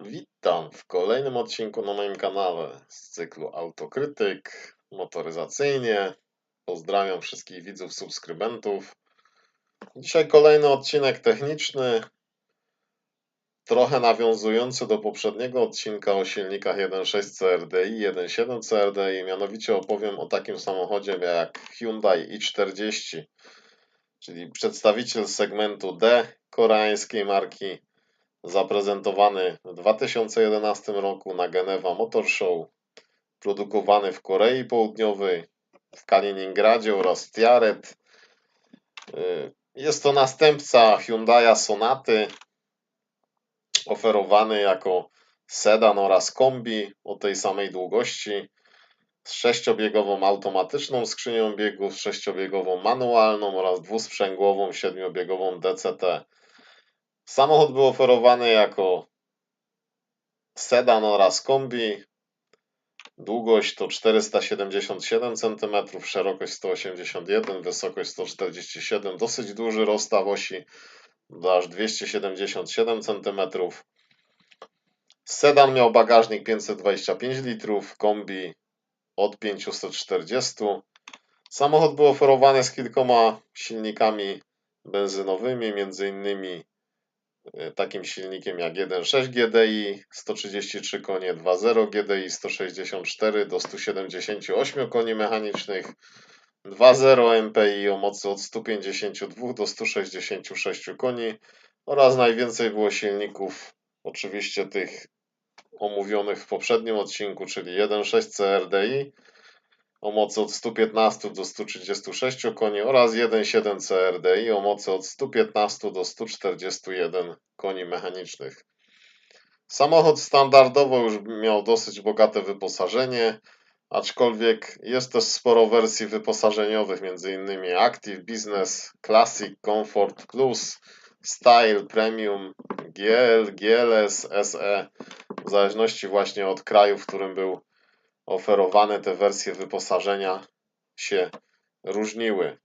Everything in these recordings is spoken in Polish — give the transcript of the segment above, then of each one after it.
Witam w kolejnym odcinku na moim kanale z cyklu Autokrytyk motoryzacyjnie. Pozdrawiam wszystkich widzów, subskrybentów. Dzisiaj kolejny odcinek techniczny, trochę nawiązujący do poprzedniego odcinka o silnikach 1.6 CRDI i 1.7 CRDI. Mianowicie opowiem o takim samochodzie jak Hyundai i40, czyli przedstawiciel segmentu D koreańskiej marki zaprezentowany w 2011 roku na Geneva Motor Show, produkowany w Korei Południowej, w Kaliningradzie oraz Tiaret. Y, jest to następca Hyundai Sonaty, oferowany jako sedan oraz kombi o tej samej długości, z sześciobiegową automatyczną skrzynią biegów, sześciobiegową manualną oraz dwusprzęgłową siedmiobiegową DCT. Samochód był oferowany jako sedan oraz kombi. Długość to 477 cm, szerokość 181, wysokość 147, dosyć duży rozstaw osi do aż 277 cm. Sedan miał bagażnik 525 litrów, kombi od 540. Samochód był oferowany z kilkoma silnikami benzynowymi, m.in. E, takim silnikiem jak 1.6 GDI 133 konie, 2.0 GDI 164 do 178 koni mechanicznych, 2.0 MPI o mocy od 152 do 166 koni oraz najwięcej było silników, oczywiście tych omówionych w poprzednim odcinku, czyli 1.6 CRDI o mocy od 115 do 136 koni oraz 1.7 CRDI o mocy od 115 do 141 koni mechanicznych. Samochód standardowo już miał dosyć bogate wyposażenie, aczkolwiek jest też sporo wersji wyposażeniowych, m.in. Active, Business, Classic, Comfort Plus, Style, Premium, GL, GLS, SE, w zależności właśnie od kraju, w którym był oferowane te wersje wyposażenia się różniły.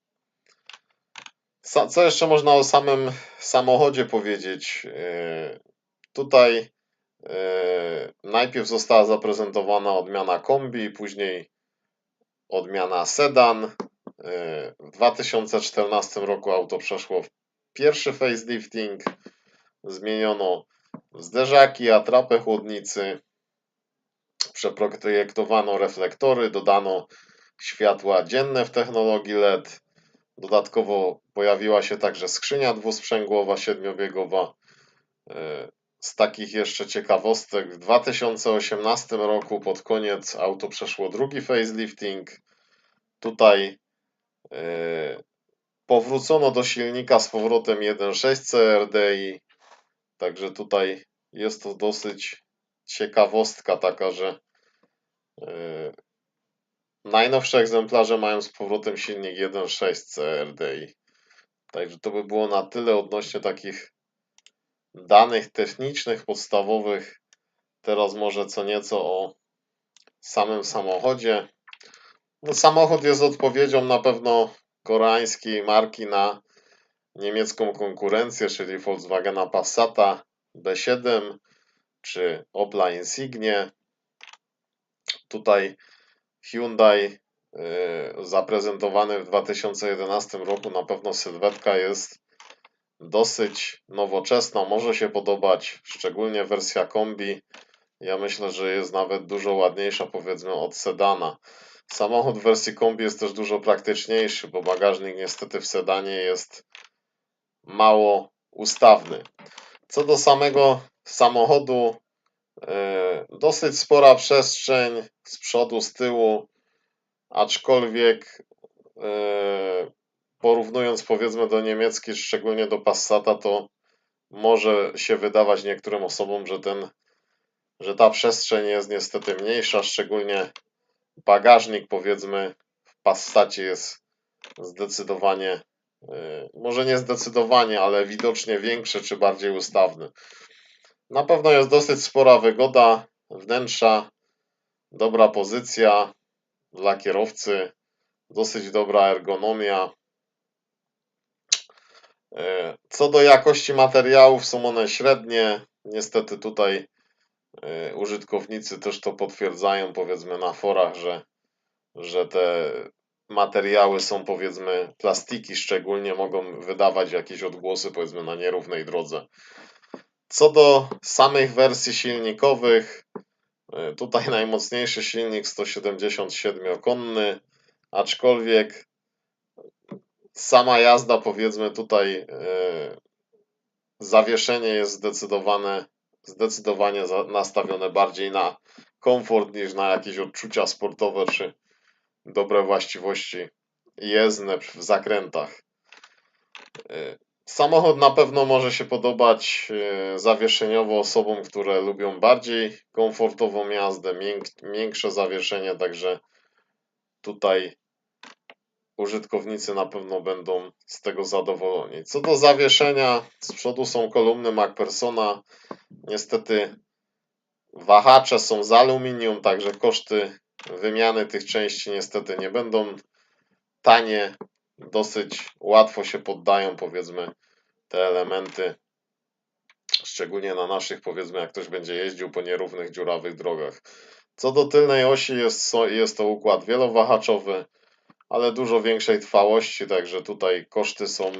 Co jeszcze można o samym samochodzie powiedzieć? E, tutaj e, najpierw została zaprezentowana odmiana kombi, później odmiana sedan. E, w 2014 roku auto przeszło pierwszy facelifting. Zmieniono zderzaki, atrapę chłodnicy, Przeprojektowano reflektory, dodano światła dzienne w technologii LED. Dodatkowo pojawiła się także skrzynia dwusprzęgłowa, siedmiobiegowa. E, z takich jeszcze ciekawostek, w 2018 roku pod koniec auto przeszło drugi facelifting. Tutaj e, powrócono do silnika z powrotem 1.6 CRDI. Także tutaj jest to dosyć ciekawostka taka, że najnowsze egzemplarze mają z powrotem silnik 1.6 CRDI. Także to by było na tyle odnośnie takich danych technicznych, podstawowych. Teraz może co nieco o samym samochodzie. No, samochód jest odpowiedzią na pewno koreańskiej marki na niemiecką konkurencję, czyli Volkswagena Passata B7 czy Opla Insignie. Tutaj Hyundai y, zaprezentowany w 2011 roku, na pewno sylwetka jest dosyć nowoczesna, może się podobać, szczególnie wersja kombi. Ja myślę, że jest nawet dużo ładniejsza, powiedzmy, od sedana. Samochód w wersji kombi jest też dużo praktyczniejszy, bo bagażnik niestety w sedanie jest mało ustawny. Co do samego samochodu dosyć spora przestrzeń z przodu, z tyłu, aczkolwiek e, porównując powiedzmy do niemieckiej, szczególnie do Passata, to może się wydawać niektórym osobom, że, ten, że ta przestrzeń jest niestety mniejsza, szczególnie bagażnik powiedzmy w Passacie jest zdecydowanie, e, może nie zdecydowanie, ale widocznie większy czy bardziej ustawny. Na pewno jest dosyć spora wygoda wnętrza, dobra pozycja dla kierowcy, dosyć dobra ergonomia. E, co do jakości materiałów, są one średnie. Niestety tutaj y, użytkownicy też to potwierdzają, powiedzmy na forach, że, że te materiały są, powiedzmy, plastiki szczególnie mogą wydawać jakieś odgłosy, powiedzmy, na nierównej drodze. Co do samych wersji silnikowych, y, tutaj najmocniejszy silnik 177-konny, aczkolwiek sama jazda, powiedzmy tutaj y, zawieszenie jest zdecydowane, zdecydowanie nastawione bardziej na komfort niż na jakieś odczucia sportowe czy dobre właściwości jezdne w zakrętach. Samochód na pewno może się podobać y, zawieszeniowo osobom, które lubią bardziej komfortową jazdę, miększe zawieszenie, także tutaj użytkownicy na pewno będą z tego zadowoleni. Co do zawieszenia, z przodu są kolumny MacPersona. Niestety wahacze są z aluminium, także koszty wymiany tych części niestety nie będą tanie. Dosyć łatwo się poddają, powiedzmy, te elementy. Szczególnie na naszych, powiedzmy, jak ktoś będzie jeździł po nierównych, dziurawych drogach. Co do tylnej osi, jest, jest to układ wielowahaczowy ale dużo większej trwałości, także tutaj koszty są,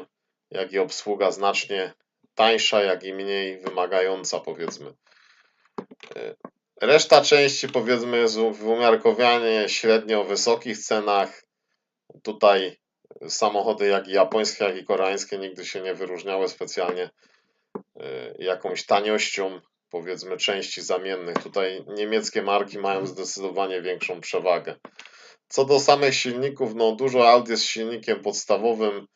jak i obsługa znacznie tańsza, jak i mniej wymagająca, powiedzmy. Reszta części, powiedzmy, jest w umiarkowanie średnio wysokich cenach. Tutaj samochody, jak i japońskie, jak i koreańskie, nigdy się nie wyróżniały specjalnie e, jakąś taniością, powiedzmy, części zamiennych. Tutaj niemieckie marki mają zdecydowanie większą przewagę. Co do samych silników, no dużo aut jest silnikiem podstawowym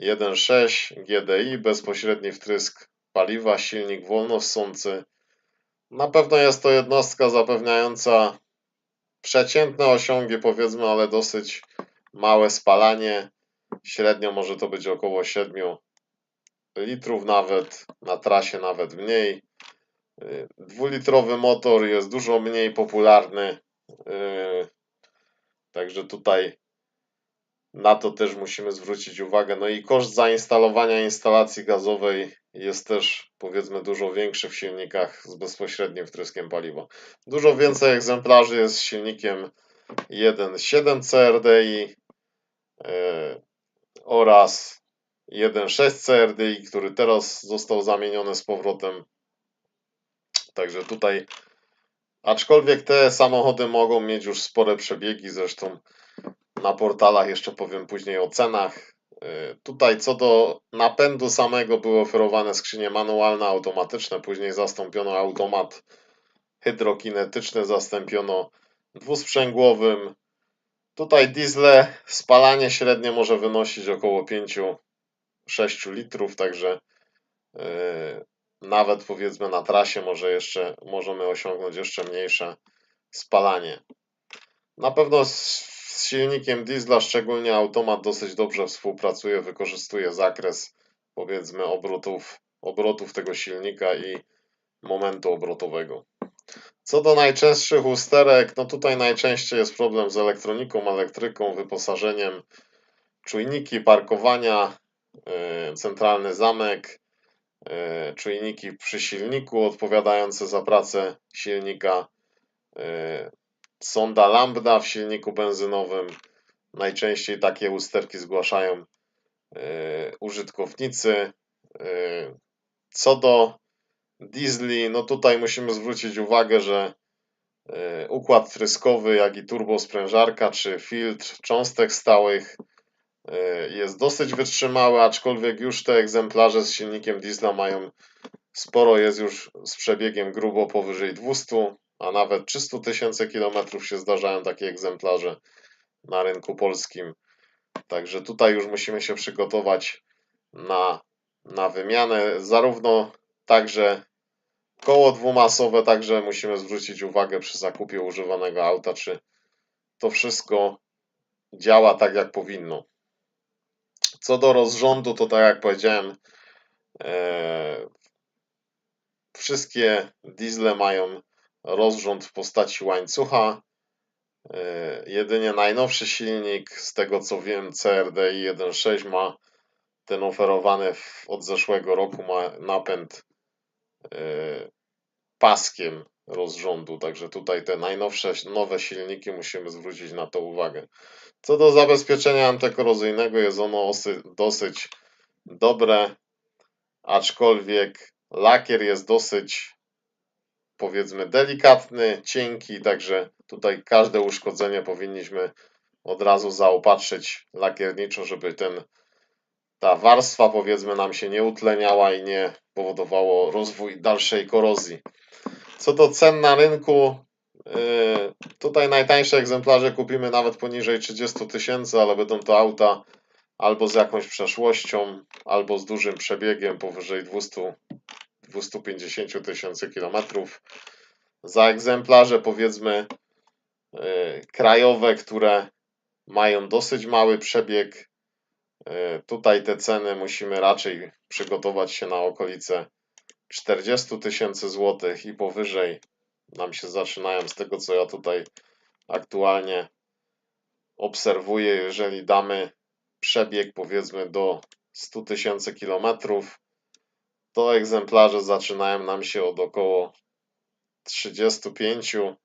1.6 GDI, bezpośredni wtrysk paliwa, silnik wolnowsący. Na pewno jest to jednostka zapewniająca przeciętne osiągi, powiedzmy, ale dosyć małe spalanie. Średnio może to być około 7 litrów nawet, na trasie nawet mniej. Dwulitrowy motor jest dużo mniej popularny. Także tutaj na to też musimy zwrócić uwagę. No i koszt zainstalowania instalacji gazowej jest też powiedzmy dużo większy w silnikach z bezpośrednim wtryskiem paliwa. Dużo więcej egzemplarzy jest z silnikiem 1.7 CRDI oraz 1.6 CRDI, który teraz został zamieniony z powrotem. Także tutaj Aczkolwiek te samochody mogą mieć już spore przebiegi, zresztą na portalach jeszcze powiem później o cenach. Y, tutaj co do napędu samego były oferowane skrzynie manualne, automatyczne, później zastąpiono automat hydrokinetyczny, zastąpiono dwusprzęgłowym. Tutaj diesle spalanie średnie może wynosić około 5-6 litrów, także y, nawet powiedzmy na trasie może jeszcze możemy osiągnąć jeszcze mniejsze spalanie. Na pewno z, silnikiem diesla, szczególnie automat dosyć dobrze współpracuje, wykorzystuje zakres powiedzmy obrotów, obrotów tego silnika i momentu obrotowego. Co do najczęstszych usterek, no tutaj najczęściej jest problem z elektroniką, elektryką, wyposażeniem, czujniki parkowania, yy, centralny zamek, E, czujniki przy silniku odpowiadające za pracę silnika, e, sonda lambda w silniku benzynowym. Najczęściej takie usterki zgłaszają użytkownicy. Co do diesli, no tutaj musimy zwrócić uwagę, że układ tryskowy, jak i turbosprężarka czy filtr cząstek stałych E, jest dosyć wytrzymały, aczkolwiek już te egzemplarze z silnikiem diesla mają sporo, jest już z przebiegiem grubo powyżej 200, a nawet 300 tysięcy kilometrów się zdarzają takie egzemplarze na rynku polskim. Także tutaj już musimy się przygotować na, na wymianę, zarówno także koło dwumasowe, także musimy zwrócić uwagę przy zakupie używanego auta, czy to wszystko działa tak jak powinno. Co do rozrządu, to tak jak powiedziałem, e, wszystkie diesle mają rozrząd w postaci łańcucha. E, jedynie najnowszy silnik, z tego co wiem, CRDI 1.6 ma ten oferowany w, od zeszłego roku ma napęd paskiem rozrządu. Także tutaj te najnowsze, nowe silniki musimy zwrócić na to uwagę. Co do zabezpieczenia antykorozyjnego, jest ono osy, dosyć dobre, aczkolwiek lakier jest dosyć powiedzmy delikatny, cienki, także tutaj każde uszkodzenie powinniśmy od razu zaopatrzyć lakierniczo, żeby ten ta warstwa powiedzmy nam się nie utleniała i nie powodowało rozwój dalszej korozji. Co do cen na rynku, yy, tutaj najtańsze egzemplarze kupimy nawet poniżej 30 tysięcy, ale będą to auta albo z jakąś przeszłością, albo z dużym przebiegiem powyżej 200 250 tysięcy kilometrów. Za egzemplarze powiedzmy yy, krajowe, które mają dosyć mały przebieg. Yy, tutaj te ceny musimy raczej przygotować się na okolice 40 tysięcy złotych i powyżej nam się zaczynają z tego, co ja tutaj aktualnie obserwuję. Jeżeli damy przebieg powiedzmy do 100 tysięcy kilometrów, to egzemplarze zaczynają nam się od około 35-7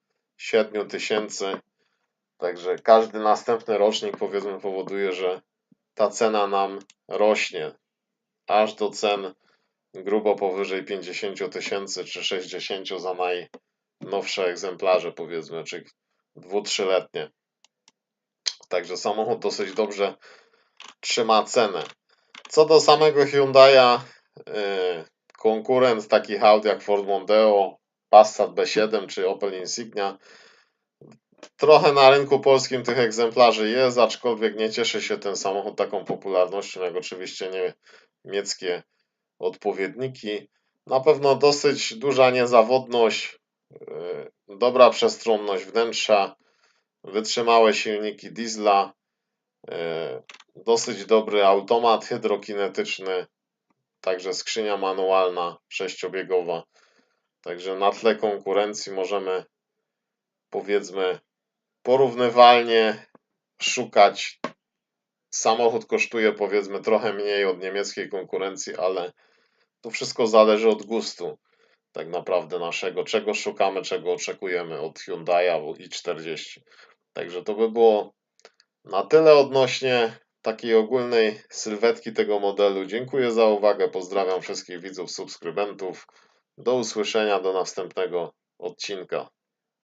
tysięcy. Także każdy następny rocznik powiedzmy powoduje, że ta cena nam rośnie aż do cen grubo powyżej 50 tysięcy czy 60 za najnowsze egzemplarze powiedzmy, czy 2-3-letnie. Także samochód dosyć dobrze trzyma cenę. Co do samego Hyundai'a, yy, konkurent takich aut jak Ford Mondeo, Passat B7 czy Opel Insignia, trochę na rynku polskim tych egzemplarzy jest, aczkolwiek nie cieszy się ten samochód taką popularnością, jak oczywiście nie niemieckie odpowiedniki. Na pewno dosyć duża niezawodność, yy, dobra przestronność wnętrza, wytrzymałe silniki diesla, yy, dosyć dobry automat hydrokinetyczny, także skrzynia manualna, sześciobiegowa. Także na tle konkurencji możemy powiedzmy porównywalnie szukać. Samochód kosztuje powiedzmy trochę mniej od niemieckiej konkurencji, ale to wszystko zależy od gustu tak naprawdę naszego, czego szukamy, czego oczekujemy od Hyundai'a i40. Także to by było na tyle odnośnie takiej ogólnej sylwetki tego modelu. Dziękuję za uwagę, pozdrawiam wszystkich widzów, subskrybentów. Do usłyszenia do następnego odcinka.